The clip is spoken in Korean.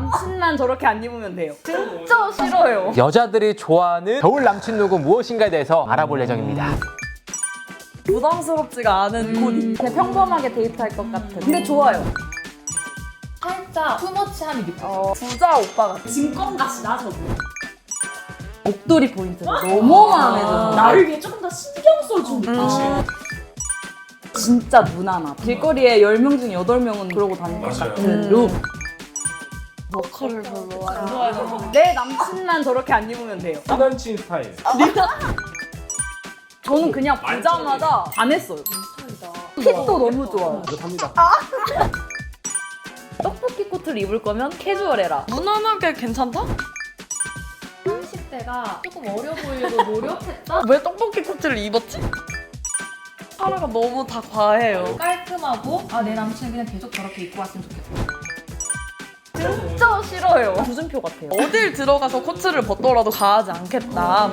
남친만 저렇게 안 입으면 돼요. 진짜 싫어요. 여자들이 좋아하는 겨울 남친 룩은 무엇인가에 대해서 알아볼 예정입니다. 부담스럽지가 않은 코디. 그냥 평범하게 데이트할 것 같은. 근데 좋아요. 살짝 투머치함이 느껴져. 어, 부자 오빠 같아. 증권같이 나 저도. 목도리 포인트가 너무 마음에 들어. 나를 위해 조금 더 신경 써준 느낌. 진짜 무난하. 길거리에 10명 중 8명은 그러고 다닐 것 맞아요. 같은 룩. 워커를 별로 안 좋아요. 내 남친만 저렇게 안 입으면 돼요. 사단친 스타일. 저는 그냥 보자마자 안 했어요. 핏도 너무 좋아요. 그렇답니다. 떡볶이 코트를 입을 거면 캐주얼해라. 무난하게 괜찮다? 30대가 조금 어려 보이려고 노력했다? 왜 떡볶이 코트를 입었지? 하루가 너무 다 과해요. 깔끔하고 아 내 남친은 그냥 계속 저렇게 입고 왔으면 좋겠다. 진짜 싫어요. 구준표 같아요. 어딜 들어가서 코트를 벗더라도 가하지 않겠다.